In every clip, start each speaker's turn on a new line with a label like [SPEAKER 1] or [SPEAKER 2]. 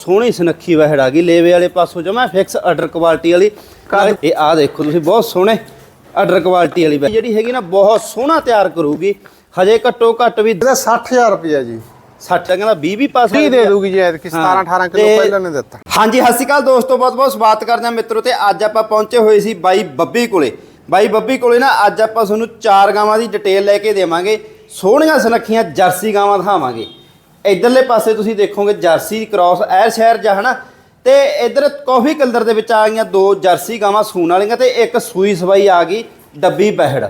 [SPEAKER 1] ਸੋਹਣੀ ਸੁਨੱਖੀ ਵਹਿੜ ਆ ਗਈ ਲੇਵੇ ਵਾਲੇ ਪਾਸੋਂ ਜਮਾ ਫਿਕਸ ਆਰਡਰ ਕੁਆਲਿਟੀ ਵਾਲੀ। ਇਹ ਆ ਦੇਖੋ ਤੁਸੀਂ ਬਹੁਤ ਸੋਹਣੇ ਆਰਡਰ ਕੁਆਲਿਟੀ ਵਾਲੀ ਜਿਹੜੀ ਹੈਗੀ ਨਾ ਬਹੁਤ ਸੋਹਣਾ ਤਿਆਰ ਕਰੂਗੀ। ਹਜੇ ਘੱਟੋ ਘੱਟ ਵੀ
[SPEAKER 2] ਇਹਦਾ 60000 ਰੁਪਇਆ ਜੀ।
[SPEAKER 1] 60 ਕਹਿੰਦਾ 20 ਵੀ ਪਾਸ
[SPEAKER 2] ਕੀ ਦੇ ਦੂਗੀ ਜੀ ਐਤਕੀ 17 18 ਕਿਲੋ ਪਹਿਲਾਂ ਨੇ ਦਿੱਤਾ।
[SPEAKER 1] ਹਾਂਜੀ ਸਤਿ ਸ਼੍ਰੀ ਅਕਾਲ ਦੋਸਤੋ ਬਹੁਤ ਬਹੁਤ ਸਵਾਗਤ ਕਰਦੇ ਹਾਂ ਮਿੱਤਰੋ ਤੇ ਅੱਜ ਆਪਾਂ ਪਹੁੰਚੇ ਹੋਏ ਸੀ ਬਾਈ ਬੱਬੀ ਕੋਲੇ। ਬਾਈ ਬੱਬੀ ਕੋਲੇ ਨਾ ਅੱਜ ਆਪਾਂ ਤੁਹਾਨੂੰ ਚਾਰ ਗਾਵਾਂ ਦੀ ਡਿਟੇਲ ਲੈ ਕੇ ਦੇਵਾਂਗੇ। ਸੋਹਣੀਆਂ ਸੁਨੱਖੀਆਂ ਜਰਸੀ ਗਾਵਾਂ ਦਿਖਾਵਾਂਗੇ। ਇਧਰਲੇ ਪਾਸੇ ਤੁਸੀਂ ਦੇਖੋਗੇ ਜਰਸੀ ਕ੍ਰਾਸ ਐਰ ਸ਼ਹਿਰ ਜਾਂ ਹਨਾ? ਤੇ ਇਧਰ ਕਾਫੀ ਕਲਰ ਦੇ ਵਿੱਚ ਆ ਗਈਆਂ ਦੋ ਜਰਸੀ ਗਾਵਾਂ ਸੂਣ ਵਾਲੀਆਂ ਤੇ ਇੱਕ ਸੂਈ ਸਵਾਈ ਆ ਗਈ ਡੱਬੀ ਬਹਿੜ।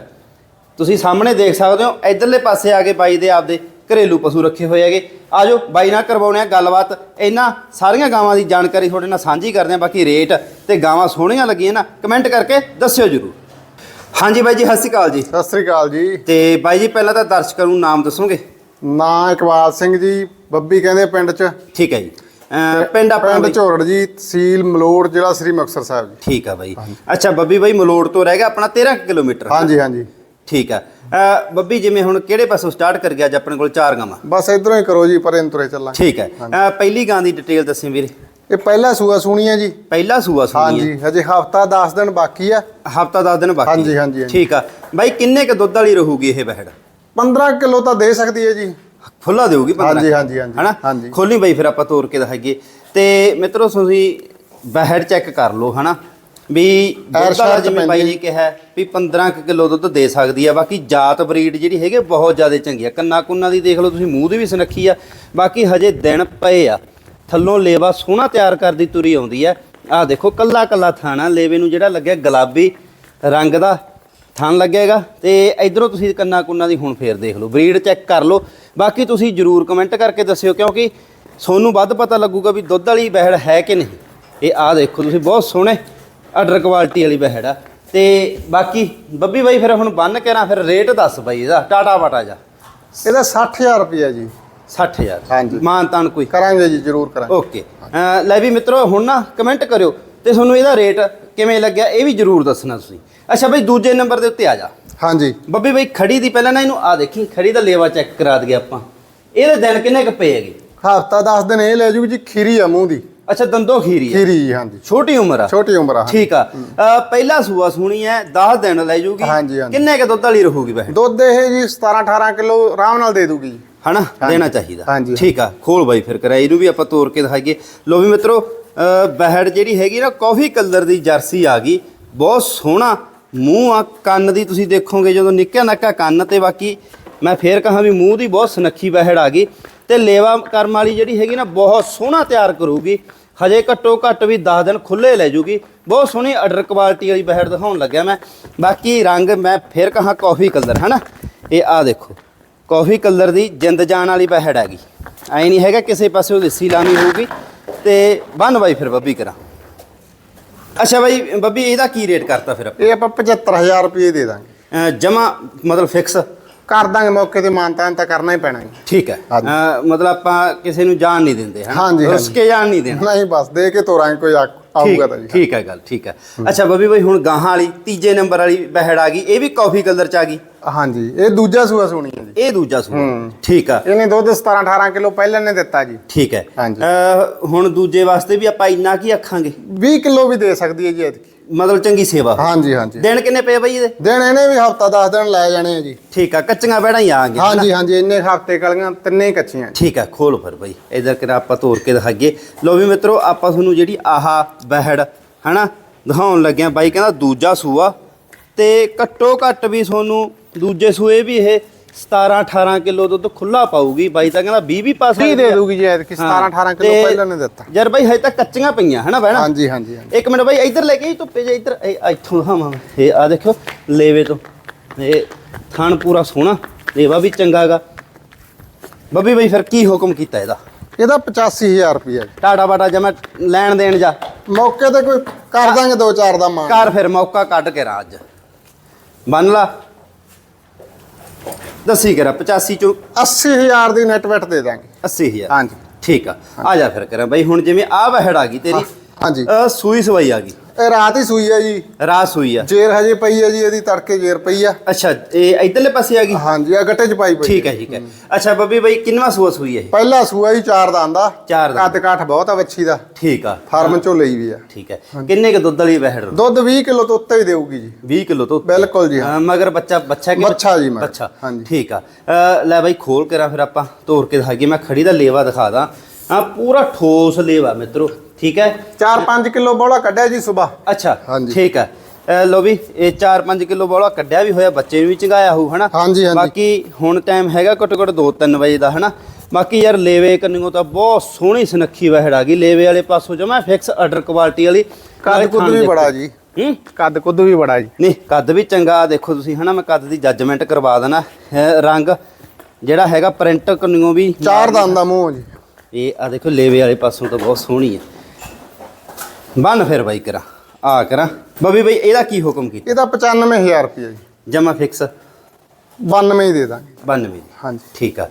[SPEAKER 1] ਤੁਸੀਂ ਸਾਹਮਣੇ ਦੇਖ ਸਕਦੇ ਹੋ ਇਧਰਲੇ ਪਾਸੇ ਆ ਕੇ ਬਾਈ ਦੇ ਆਪਦੇ ਘਰੇਲੂ ਪਸ਼ੂ ਰੱਖੇ ਹੋਏ ਹੈਗੇ। ਆਜੋ ਬਾਈ ਨਾਲ ਕਰਵਾਉਣੇ ਆ ਗੱਲਬਾਤ। ਇਹਨਾਂ ਸਾਰੀਆਂ ਗਾਵਾਂ ਦੀ ਜਾਣਕਾਰੀ ਤੁਹਾਡੇ ਨਾਲ ਸਾਂਝੀ ਕਰਦੇ ਆ ਬਾਕੀ ਰੇਟ ਤੇ ਗਾਵਾਂ ਸੋਹਣੀਆਂ ਲੱਗੀਆਂ ਨਾ ਕਮੈਂਟ ਕਰਕੇ ਦੱਸਿਓ ਜਰੂਰ। ਹਾਂਜੀ ਬਾਈ ਜੀ ਸਤਿ ਸ਼੍ਰੀ ਅਕਾਲ ਜੀ।
[SPEAKER 2] ਸਤਿ ਸ੍ਰੀ ਅਕਾਲ ਜੀ।
[SPEAKER 1] ਤੇ ਬਾਈ ਜੀ ਪਹਿਲਾਂ ਤਾਂ ਦਰਸ਼ਕਾਂ ਨੂੰ ਨਾਮ ਦੱਸੋਗੇ?
[SPEAKER 2] ਨਾਂ ਇਕਬਾਲ ਸਿੰਘ ਜੀ ਬੱਬੀ ਕਹਿੰਦੇ ਪਿੰਡ ਚ।
[SPEAKER 1] ਠੀਕ ਹੈ ਜੀ। ਅਹ ਪਿੰਡ ਆਪਣਾ
[SPEAKER 2] ਪਿੰਡ
[SPEAKER 1] ਬਾਈ?
[SPEAKER 2] ਝੋਰੜ ਜੀ ਤਹਿਸੀਲ ਮਲੋੜ ਜ਼ਿਲ੍ਹਾ ਸ੍ਰੀ ਮੁਕਤਸਰ ਸਾਹਿਬ ਜੀ।
[SPEAKER 1] ਠੀਕ ਆ ਬਾਈ। ਅੱਛਾ ਬੱਬੀ ਬਾਈ ਮਲੋੜ ਤੋਂ ਰਹਿ ਗਿਆ ਆਪਣਾ 13 ਕੁ ਕਿਲੋਮੀਟਰ।
[SPEAKER 2] ਹਾਂਜੀ ਹਾਂਜੀ।
[SPEAKER 1] ਠੀਕ ਆ। ਅਹ ਬੱਬੀ ਜਿਵੇਂ ਹੁਣ ਕਿਹੜੇ ਪਾਸੋਂ ਸਟਾਰਟ ਕਰ ਗਿਆ ਅੱਜ ਆਪਣੇ ਕੋਲ ਚਾਰ ਗਾਵਾਂ?
[SPEAKER 2] ਬਸ ਇਧਰੋਂ ਹੀ ਕਰੋ ਜੀ ਪਰੇ ਨੂੰ ਤੁਰੇ ਚੱਲਾਂਗੇ।
[SPEAKER 1] ਠੀਕ ਹੈ। ਅਹ ਪਹਿਲੀ ਗਾਂ ਦੀ ਡਿਟੇਲ ਦੱਸੀ ਵੀਰੇ।
[SPEAKER 2] ਇਹ ਪਹਿਲਾ ਸੂਆ ਸੁਣੀ ਹੈ ਜੀ।
[SPEAKER 1] ਪਹਿਲਾ ਸੂਆ ਸੁਣੀ
[SPEAKER 2] ਹਾਂਜੀ ਹਜੇ ਹਫਤਾ 10 ਦਿਨ ਬਾਕੀ ਆ।
[SPEAKER 1] ਹਫਤਾ 10 ਦਿਨ ਬਾਕੀ।
[SPEAKER 2] ਹਾਂਜੀ, ਹਾਂਜੀ, ਹਾਂਜੀ।
[SPEAKER 1] ਠੀਕ ਆ। ਬਾਈ ਕਿੰਨੇ ਕ ਦੁੱਧ ਵਾਲੀ ਰਹੂਗੀ ਇਹ ਬਹਿੜ?
[SPEAKER 2] 15 ਕਿਲੋ ਤਾਂ ਦੇ ਸਕਦੀ ਹੈ ਜੀ।
[SPEAKER 1] ਖੁੱਲਾ ਦੇਊਗੀ 15
[SPEAKER 2] ਹਾਂਜੀ, ਹਾਂਜੀ, ਹਾਂਜੀ।
[SPEAKER 1] ਹਨਾ?
[SPEAKER 2] ਹਾਂਜੀ।
[SPEAKER 1] ਖੋਲੀ ਬਾਈ ਫਿਰ ਆਪਾਂ ਤੋੜ ਕੇ ਦਿਖਾਈਏ। ਤੇ ਮਿੱਤਰੋ ਤੁਸੀਂ ਬਹਿੜ ਚੈੱਕ ਕਰ ਲਓ ਹਨਾ? ਵੀ ਦੁੱਧ ਜਿਵੇਂ ਬਾਈ ਨੇ ਕਿਹਾ ਵੀ 15 ਕੁ ਕਿਲੋ ਦੁੱਧ ਦੇ ਸਕਦੀ ਆ ਬਾਕੀ ਜਾਤ ਬਰੀਡ ਜਿਹੜੀ ਹੈਗੀ ਬਹੁਤ ਜ਼ਿਆਦਾ ਚੰਗੀ ਆ। ਕੰਨਾ ਕੁੰਨਾ ਦੀ ਦੇਖ ਲਓ ਤੁਸੀਂ ਮੂੰਹ ਦੀ ਵੀ ਸੁਨੱਖੀ ਆ। ਬਾਕੀ ਹਜੇ ਦਿਨ ਪਏ ਆ। ਥੱਲੋਂ ਲੇਵਾ ਸੋਹਣਾ ਤਿਆਰ ਕਰਦੀ ਤੁਰੀ ਆਉਂਦੀ ਆ। ਆਹ ਦੇਖੋ ਕੱਲਾ ਕੱਲਾ ਥਾਣਾ ਲੇਵੇ ਨੂੰ ਜਿਹੜਾ ਲੱਗਿਆ ਗੁਲਾਬੀ ਰੰਗ ਦਾ। ਥਣ ਲੱਗੇਗਾ ਤੇ ਇਧਰੋਂ ਤੁਸੀਂ ਕੰਨਾ ਕੁੰਨਾ ਦੀ ਹੁਣ ਫੇਰ ਦੇਖ ਲਓ ਬਰੀਡ ਚੈੱਕ ਕਰ ਲਓ। ਬਾਕੀ ਤੁਸੀਂ ਜਰੂਰ ਕਮੈਂਟ ਕਰਕੇ ਦੱਸਿਓ ਕਿਉਂਕਿ ਤੁਹਾਨੂੰ ਵੱਧ ਪਤਾ ਲੱਗੂਗਾ ਵੀ ਦੁੱਧ ਵਾਲੀ ਬਹਿੜ ਹੈ ਕਿ ਨਹੀਂ। ਇਹ ਆਹ ਦੇਖੋ ਤੁਸੀਂ ਬਹੁਤ ਸੋਹਣੇ ਆਰਡਰ ਕੁਆਲਿਟੀ ਵਾਲੀ ਬਹਿੜ ਆ। ਤੇ ਬਾਕੀ ਬੱਬੀ ਬਾਈ ਫਿਰ ਹੁਣ ਬੰਨ ਕੇ ਨਾ ਫਿਰ ਰੇਟ ਦੱਸ ਬਾਈ ਇਹਦਾ ਟਾਟਾ ਬਾਟਾ ਜਾ
[SPEAKER 2] ਇਹਦਾ 60000 ਰੁਪਇਆ ਜੀ।
[SPEAKER 1] 60000
[SPEAKER 2] ਹਾਂਜੀ।
[SPEAKER 1] ਮਾਨ ਤਾਨ ਕੋਈ।
[SPEAKER 2] ਕਰਾਂਗੇ ਜੀ ਜ਼ਰੂਰ ਕਰਾਂਗੇ।
[SPEAKER 1] ਓਕੇ। ਲੈ ਵੀ ਮਿੱਤਰੋ ਹੁਣ ਨਾ ਕਮੈਂਟ ਕਰਿਓ। ਤੇ ਤੁਹਾਨੂੰ ਇਹਦਾ ਰੇਟ ਕਿਵੇਂ ਲੱਗਿਆ ਇਹ ਵੀ ਜਰੂਰ ਦੱਸਣਾ ਤੁਸੀਂ। ਅੱਛਾ ਬਈ ਦੂਜੇ ਨੰਬਰ ਦੇ ਉੱਤੇ ਆ ਜਾ।
[SPEAKER 2] ਹਾਂਜੀ।
[SPEAKER 1] ਬੱਬੀ ਬਈ ਖੜੀ ਦੀ ਪਹਿਲਾਂ ਨਾ ਇਹਨੂੰ ਆ ਦੇਖੀ ਖੜੀ ਦਾ ਲੇਵਾ ਚੈੱਕ ਕਰਾ ਦਈਏ ਆਪਾਂ। ਇਹਦੇ ਦਿਨ ਕਿੰਨੇ ਕੁ ਪਏ ਹੈਗੇ?
[SPEAKER 2] ਹਫਤਾ 10 ਦਿਨ ਇਹ ਲੈ ਜੂਗੀ ਜੀ ਖੀਰੀ ਆ ਮੂੰਹ ਦੀ।
[SPEAKER 1] ਅੱਛਾ ਦੰਦੋ ਖੀਰੀ ਹੈ
[SPEAKER 2] ਖੀਰੀ ਜੀ ਹਾਂਜੀ।
[SPEAKER 1] ਛੋਟੀ ਉਮਰ ਆ।
[SPEAKER 2] ਛੋਟੀ ਉਮਰ ਆ
[SPEAKER 1] ਠੀਕ ਆ। ਪਹਿਲਾ ਸੂਆ ਸੁਣੀ ਹੈ 10 ਦਿਨ ਲੈ ਜੂਗੀ।
[SPEAKER 2] ਹਾਂਜੀ, ਹਾਂਜੀ।
[SPEAKER 1] ਕਿੰਨੇ ਕ ਦੁੱਧ ਵਾਲੀ ਰਹੂਗੀ ਵੈਸੇ?
[SPEAKER 2] ਦੁੱਧ ਇਹ ਜੀ 17 18 ਕਿਲੋ ਆਰਾਮ ਨਾਲ ਦੇ ਦੂਗੀ ਜੀ।
[SPEAKER 1] ਹਨਾ? ਦੇਣਾ ਚਾਹੀਦਾ।
[SPEAKER 2] ਹਾਂਜੀ।
[SPEAKER 1] ਠੀਕ ਆ। ਖੋਲ ਬਾਈ ਫਿਰ ਕਰਾ ਇਹਨੂੰ ਵੀ ਆਪਾਂ ਤੋੜ ਕੇ ਦਿਖਾਈਏ। ਲੋ ਵੀ ਮਿੱਤਰੋ ਬਹਿੜ ਜਿਹੜੀ ਹੈਗੀ ਨਾ, ਕਾਫੀ ਕਲਰ ਦੀ ਜਰਸੀ ਆ ਗਈ। ਬਹੁਤ ਸੋਹਣਾ ਮੂੰਹ ਆ, ਕੰਨ ਦੀ ਤੁਸੀਂ ਦੇਖੋਗੇ, ਜਦੋਂ ਨਿੱਕਾ ਨੱਕਾ ਕੰਨ ਤੇ ਬਾਕੀ ਮੈਂ ਫੇਰ ਕਹਾਂ ਵੀ ਮੂੰਹ ਦੀ ਬਹੁਤ ਸੁਨੱਖੀ ਬਹਿੜ ਆ ਗਈ। ਤੇ ਲੇਵਾ ਕਰਮ ਵਾਲੀ ਜਿਹੜੀ ਹੈਗੀ ਨਾ, ਬਹੁਤ ਸੋਹਣਾ ਤਿਆਰ ਕਰੂਗੀ। ਹਜੇ ਘੱਟੋ ਘੱਟ ਵੀ 10 ਦਿਨ ਖੁੱਲੇ ਲੈ ਜੂਗੀ। ਬਹੁਤ ਸੋਹਣੀ ਆਰਡਰ ਕੁਆਲਿਟੀ ਵਾਲੀ ਬਹਿੜ ਦਿਖਾਉਣ ਲੱਗਿਆ ਮੈਂ। ਬਾਕੀ ਰੰਗ ਮੈਂ ਫੇਰ ਕਹਾਂ ਕਾਫੀ ਕਲਰ, ਹਨਾ? ਇਹ ਆ ਦੇਖੋ, ਕਾਫੀ ਕਲਰ ਦੀ ਜਿੰਦ ਜਾਣ ਵਾਲੀ ਬਹਿੜ ਹੈਗੀ। ਐ ਨਹੀਂ ਹੈਗਾ ਕਿਸੇ ਪਾਸੇ ਉਹ ਲੱਸੀ ਲਾਣੀ ਹੋਊਗੀ। ਤੇ ਬੰਨ ਬਾਈ ਫਿਰ ਬੱਬੀ ਕਰਾਂ। ਅੱਛਾ ਬਾਈ ਬੱਬੀ ਇਹਦਾ ਕੀ ਰੇਟ ਕਰਤਾ ਫਿਰ
[SPEAKER 2] ਇਹ ਆਪਾਂ 75000 ਰੁਪਏ ਦੇ ਦਾਂਗੇ।
[SPEAKER 1] ਜਮਾ ਮਤਲਬ ਫਿਕਸ
[SPEAKER 2] ਕਰ ਦਾਂਗੇ ਮੌਕੇ ਤੇ ਮਾਨਤਾਨ ਤਾਂ ਕਰਨਾ ਹੀ ਪੈਣਾ
[SPEAKER 1] ਠੀਕ ਹੈ। ਮਤਲਬ ਆਪਾਂ ਕਿਸੇ ਨੂੰ ਜਾਣ ਨਹੀਂ ਦਿੰਦੇ ਹਾਂ
[SPEAKER 2] ਹਾਂਜੀ, ਹਾਂਜੀ।
[SPEAKER 1] ਕੇ ਜਾਣ ਨਹੀਂ ਦੇਣਾ।
[SPEAKER 2] ਨਹੀਂ ਬਸ ਦੇ ਕੇ ਤੋਰਾਂਗੇ ਕੋਈ ਆਊਗਾ ਤਾਂ
[SPEAKER 1] ਠੀਕ ਹੈ ਗੱਲ ਠੀਕ ਹੈ। ਅੱਛਾ ਬੱਬੀ ਬਾਈ ਹੁਣ ਗਾਹਾਂ ਵਾਲੀ ਤੀਜੇ ਨੰਬਰ ਵਾਲੀ ਬਹਿੜ ਆ ਗਈ ਇਹ ਵੀ ਕਾਫੀ ਕਲਰ ਚ ਆ ਗਈ?
[SPEAKER 2] ਹਾਂਜੀ ਇਹ ਦੂਜਾ ਸੂਆ ਸੁਣੀ ਹੈ ਜੀ।
[SPEAKER 1] ਇਹ ਦੂਜਾ
[SPEAKER 2] ਹੂੰ।
[SPEAKER 1] ਠੀਕ ਆ।
[SPEAKER 2] ਇਹਨੇ ਦੁੱਧ 17 18 ਕਿਲੋ ਪਹਿਲਾਂ ਨੇ ਦਿੱਤਾ ਜੀ।
[SPEAKER 1] ਠੀਕ ਹੈ।
[SPEAKER 2] ਹਾਂਜੀ।
[SPEAKER 1] ਹੁਣ ਦੂਜੇ ਵਾਸਤੇ ਵੀ ਆਪਾਂ ਇੰਨਾ ਕੀ ਆਖਾਂਗੇ?
[SPEAKER 2] 20 ਕਿਲੋ ਵੀ ਦੇ ਸਕਦੀ ਹੈ ਜੀ ਐਤਕੀ।
[SPEAKER 1] ਮਤਲਬ ਚੰਗੀ ਸੇਵਾ।
[SPEAKER 2] ਹਾਂਜੀ ਹਾਂਜੀ।
[SPEAKER 1] ਦਿਨ ਕਿੰਨੇ ਪਏ ਬਾਈ ਇਹਦੇ?
[SPEAKER 2] ਦਿਨ ਇਹਨੇ ਵੀ ਹਫਤਾ 10 ਦਿਨ ਲੈ ਜਾਣੇ ਆ ਜੀ।
[SPEAKER 1] ਠੀਕ ਆ ਕੱਚੀਆਂ ਬੈੜਾਂ ਹੀ ਆ ਗਈਆਂ
[SPEAKER 2] ਹਾਂਜੀ ਹਾਂਜੀ ਇੰਨੇ ਹਫ਼ਤੇ ਕਲੀਆਂ ਤਿੰਨੇ ਕੱਚੀਆਂ।
[SPEAKER 1] ਠੀਕ ਆ ਖੋਲ ਫਿਰ ਬਾਈ। ਇਧਰ ਕਿਰਾ ਆਪਾਂ ਤੋੜ ਕੇ ਦਿਖਾਈਏ। ਲੋ ਵੀ ਮਿੱਤਰੋ ਆਪਾਂ ਤੁਹਾਨੂੰ ਜਿਹੜੀ ਆਹਾ ਬਹਿੜ ਹਨਾ ਦਿਖਾਉਣ ਲੱਗਿਆ ਬਾਈ ਕਹਿੰਦਾ ਦੂਜਾ ਸੂਆ ਤੇ ਘੱਟੋ ਘੱਟ ਵੀ ਤੁਹਾਨੂੰ ਦੂਜੇ ਸੂਏ ਵੀ ਇਹ 17 18 ਕਿਲੋ ਦੁੱਧ ਖੁੱਲਾ ਪਾਊਗੀ। ਬਾਈ ਤਾਂ ਕਹਿੰਦਾ 20 ਵੀ ਪਾ ਸਕਦੀ
[SPEAKER 2] ਦੇ
[SPEAKER 1] ਆ।
[SPEAKER 2] ਦੂਗੀ ਜੀ ਐਤਕੀ 17
[SPEAKER 1] ਹਾਂ,
[SPEAKER 2] 18 ਕਿਲੋ ਪਹਿਲਾਂ ਨੇ ਦਿੱਤਾ।
[SPEAKER 1] ਯਾਰ ਬਾਈ ਹਜੇ ਤਾਂ ਕੱਚੀਆਂ ਪਈਆਂ ਹਨਾ ਬਹਿਣਾ?
[SPEAKER 2] ਹਾਂਜੀ ਹਾਂਜੀ।
[SPEAKER 1] ਇੱਕ ਮਿੰਟ ਬਾਈ ਇੱਧਰ ਲੈ ਕੇ ਧੁੱਪੇ ਜੇ ਇੱਧਰ ਇੱਥੋਂ ਮੈਂ। ਇਹ ਆ ਦੇਖੋ ਲੇਵੇ ਤੋਂ। ਇਹ ਥਣ ਪੂਰਾ ਸੋਹਣਾ ਲੇਵਾ ਵੀ ਚੰਗਾਗਾ ਬੱਬੀ ਬਾਈ ਫਿਰ ਕੀ ਹੁਕਮ ਕੀਤਾ ਇਹਦਾ?
[SPEAKER 2] ਇਹਦਾ 85000 ਰੁਪਏ
[SPEAKER 1] ਟਾਟਾ ਬਾਟਾ ਜਮਾ ਲੈਣ ਦੇਣ ਜਾ।
[SPEAKER 2] ਮੌਕੇ ਤੇ ਕੋਈ ਕਰ ਦਾਂਗੇ ਦੋ ਚਾਰ ਦਾ ਮਾਨ।
[SPEAKER 1] ਕਰ ਫਿਰ ਮੌਕਾ ਕੱਢ ਕੇ ਰਾਜ। ਬੰਨ ਲਾ ਦੱਸੀ ਕਰਾ 85 ਚੋਂ
[SPEAKER 2] 80000 ਦੀ ਨੈਟ ਵੈਟ ਦੇ ਦਾਂਗੇ।
[SPEAKER 1] 80000
[SPEAKER 2] ਹਾਂਜੀ।
[SPEAKER 1] ਠੀਕ ਆ ਆ ਜਾ ਫਿਰ ਕਰਾਂ ਬਾਈ ਹੁਣ ਜਿਵੇਂ ਆ ਵਹਿੜ ਆ ਗਈ ਤੇਰੀ
[SPEAKER 2] ਹਾਂਜੀ।
[SPEAKER 1] ਸੂਈ ਸਵਾਈ ਆ ਗਈ।
[SPEAKER 2] ਇਹ ਰਾਤ ਹੀ ਸੂਈ ਹੈ ਜੀ।
[SPEAKER 1] ਰਾਸ ਹੋਈ ਆ।
[SPEAKER 2] ਜੇਰ ਹਜੇ ਪਈ ਹੈ ਜੀ ਇਹਦੀ ਤੜਕੇ ਜੇਰ ਪਈ ਆ।
[SPEAKER 1] ਅੱਛਾ ਇਹ ਇਧਰਲੇ ਪਾਸੇ ਆ ਗਈ?
[SPEAKER 2] ਹਾਂਜੀ ਆ ਗੱਟੇ 'ਚ ਪਾਈ ਪਈ
[SPEAKER 1] ਠੀਕ ਹੈ ਠੀਕ ਹੈ ਅੱਛਾ ਬੱਬੀ ਬਾਈ ਕਿੰਨਵਾ ਸੂਆ ਸੂਈ ਹੈ?
[SPEAKER 2] ਪਹਿਲਾ ਸੂਆ ਜੀ ਚਾਰ ਦਾ ਆਂਦਾ
[SPEAKER 1] ਚਾਰ ਦਾ
[SPEAKER 2] ਕੱਦ ਕਾਠ ਬਹੁਤ ਆ ਵੱਛੀ ਦਾ।
[SPEAKER 1] ਠੀਕ ਆ।
[SPEAKER 2] ਫਾਰਮ ਚੋਂ ਲਈ ਵੀ ਆ।
[SPEAKER 1] ਠੀਕ ਹੈ ਕਿੰਨੇ ਕ ਦੁੱਧ ਵਾਲੀ ਵਹਿੜ?
[SPEAKER 2] ਦੁੱਧ 20 ਕਿਲੋ ਤੋਂ ਉੱਤੇ ਹੀ ਦੇਊਗੀ ਜੀ।
[SPEAKER 1] 20 ਕਿਲੋ ਤੋਂ।
[SPEAKER 2] ਬਿਲਕੁਲ ਜੀ, ਹਾਂ।
[SPEAKER 1] ਮਗਰ ਬੱਚਾ ਬੱਚਾ ਕਿ
[SPEAKER 2] ਬੱਚਾ ਜੀ ਮਗਰ,
[SPEAKER 1] ਬੱਚਾ।
[SPEAKER 2] ਹਾਂਜੀ।
[SPEAKER 1] ਠੀਕ ਆ। ਲੈ ਬਾਈ ਖੋਲ ਕੇ ਰਾ ਫਿਰ ਆਪਾਂ। ਤੋੜ ਕੇ ਦਿਖਾਈਏ ਮੈਂ ਖੜੀ ਦਾ ਲੇਵਾ ਦਿਖਾ ਦਾਂ। ਆ ਪੂਰਾ ਠੋਸ ਲੇਵਾ ਮਿੱਤਰੋ ਠੀਕ ਹੈ?
[SPEAKER 2] 4-5 ਕਿਲੋ ਬੋਲਾ ਕੱਢਿਆ ਜੀ ਸਵੇਰ।
[SPEAKER 1] ਅੱਛਾ
[SPEAKER 2] ਹਾਂਜੀ।
[SPEAKER 1] ਠੀਕ ਹੈ। ਅਹ ਲਓ ਵੀ ਇਹ 4-5 ਕਿਲੋ ਬੋਲਾ ਕੱਢਿਆ ਵੀ ਹੋਇਆ ਬੱਚੇ ਨੂੰ ਵੀ ਚੰਗਾਇਆ ਹੋਊ ਹਨਾ?
[SPEAKER 2] ਹਾਂਜੀ, ਹਾਂਜੀ।
[SPEAKER 1] ਬਾਕੀ ਹੁਣ ਟਾਈਮ ਹੈਗਾ ਘੱਟੋ ਘੱਟ 2-3 ਵਜੇ ਦਾ ਹਨਾ? ਬਾਕੀ ਯਾਰ ਲੇਵੇ ਕੰਨਿਓ ਤਾਂ ਬਹੁਤ ਸੋਹਣੀ ਸੁਨੱਖੀ ਵਹਿੜ ਆ ਗਈ। ਲੇਵੇ ਵਾਲੇ ਪਾਸੋਂ ਜਮਾ ਫਿਕਸ ਆਰਡਰ ਕੁਆਲਿਟੀ ਵਾਲੀ। ਨਾਲੇ
[SPEAKER 2] ਕੱਦ ਕੁੱਦ ਵੀ। ਬੜਾ ਜੀ।
[SPEAKER 1] ਹੂੰ?
[SPEAKER 2] ਕੱਦ ਕੁੱਦ ਵੀ ਬੜਾ ਜੀ।
[SPEAKER 1] ਨਹੀਂ ਕੱਦ ਵੀ ਚੰਗਾ ਦੇਖੋ ਤੁਸੀਂ ਹਨਾ? ਮੈਂ ਕੱਦ ਦੀ ਜੱਜਮੈਂਟ ਕਰਵਾ ਦੇਣਾ ਹੈ ਰੰਗ। ਜਿਹੜਾ ਹੈਗਾ ਪ੍ਰਿੰਟ ਕੰਨਿਓ ਵੀ
[SPEAKER 2] ਚਾਰ ਦਾ ਮੂੰਹ ਜੀ।
[SPEAKER 1] ਇਹ ਆ ਦੇਖੋ ਲੇਵੇ ਵਾਲੇ ਪਾਸੋਂ ਤਾਂ ਬਹੁਤ ਸੋਹਣੀ ਹੈ। ਬੰਨ ਫਿਰ ਬਾਈ ਕਰਾਂ ਆ ਕਰਾਂ। ਬਬੀ ਬਈ ਇਹਦਾ ਕੀ ਹੁਕਮ ਕੀਤਾ?
[SPEAKER 2] ਇਹਦਾ 95000 ਰੁਪਏ ਜੀ।
[SPEAKER 1] ਜਮਾ ਫਿਕਸ
[SPEAKER 2] 92 ਹੀ ਦੇ ਦਾਂਗੇ।
[SPEAKER 1] 92
[SPEAKER 2] ਹਾਂਜੀ।
[SPEAKER 1] ਠੀਕ ਆ।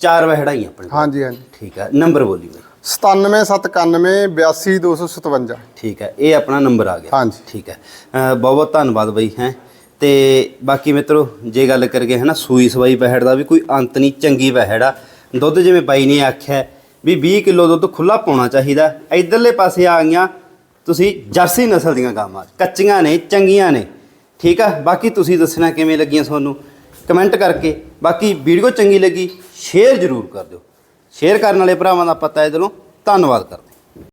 [SPEAKER 1] ਚਾਰ ਵਹਿੜਾ ਹੀ ਆਪਣੇ।
[SPEAKER 2] ਹਾਂਜੀ ਹਾਂਜੀ।
[SPEAKER 1] ਠੀਕ ਆ। ਨੰਬਰ ਬੋਲੀ ਬਈ।
[SPEAKER 2] 97791 82257
[SPEAKER 1] ਠੀਕ ਹੈ ਇਹ ਆਪਣਾ ਨੰਬਰ ਆ ਗਿਆ।
[SPEAKER 2] ਹਾਂਜੀ।
[SPEAKER 1] ਠੀਕ ਹੈ ਬਹੁਤ ਬਹੁਤ ਧੰਨਵਾਦ ਬਈ ਹੈ। ਤੇ ਬਾਕੀ ਮਿੱਤਰੋ ਜੇ ਗੱਲ ਕਰਗੇ ਹੈ ਨਾ ਸੂਈ ਸਵਾਈ ਬਹਿੜ ਦਾ ਵੀ ਕੋਈ ਅੰਤ ਨਹੀਂ ਚੰਗੀ ਬਹਿੜ ਆ। ਦੁੱਧ ਜਿਵੇਂ ਬਾਈ ਨੇ ਆਖਿਆ ਹੈ ਵੀ 20 ਕਿਲੋ ਦੁੱਧ ਖੁੱਲਾ ਪਾਉਣਾ ਚਾਹੀਦਾ ਇਧਰਲੇ ਪਾਸੇ ਆ ਗਈਆਂ ਤੁਸੀਂ ਜਰਸੀ ਨਸਲ ਦੀਆਂ ਗਾਵਾਂ, ਕੱਚੀਆਂ ਨੇ, ਚੰਗੀਆਂ ਨੇ। ਠੀਕ ਆ? ਬਾਕੀ ਤੁਸੀਂ ਦੱਸਣਾ ਕਿਵੇਂ ਲੱਗੀਆਂ ਤੁਹਾਨੂੰ? ਕਮੈਂਟ ਕਰਕੇ। ਬਾਕੀ ਵੀਡੀਓ ਚੰਗੀ ਲੱਗੀ, ਸ਼ੇਅਰ ਜ਼ਰੂਰ ਕਰ ਦਿਓ। ਸ਼ੇਅਰ ਕਰਨ ਵਾਲੇ ਭਰਾਵਾਂ ਦਾ ਪਤਾ ਹੈ ਦਿਲੋਂ ਧੰਨਵਾਦ ਕਰਦੇ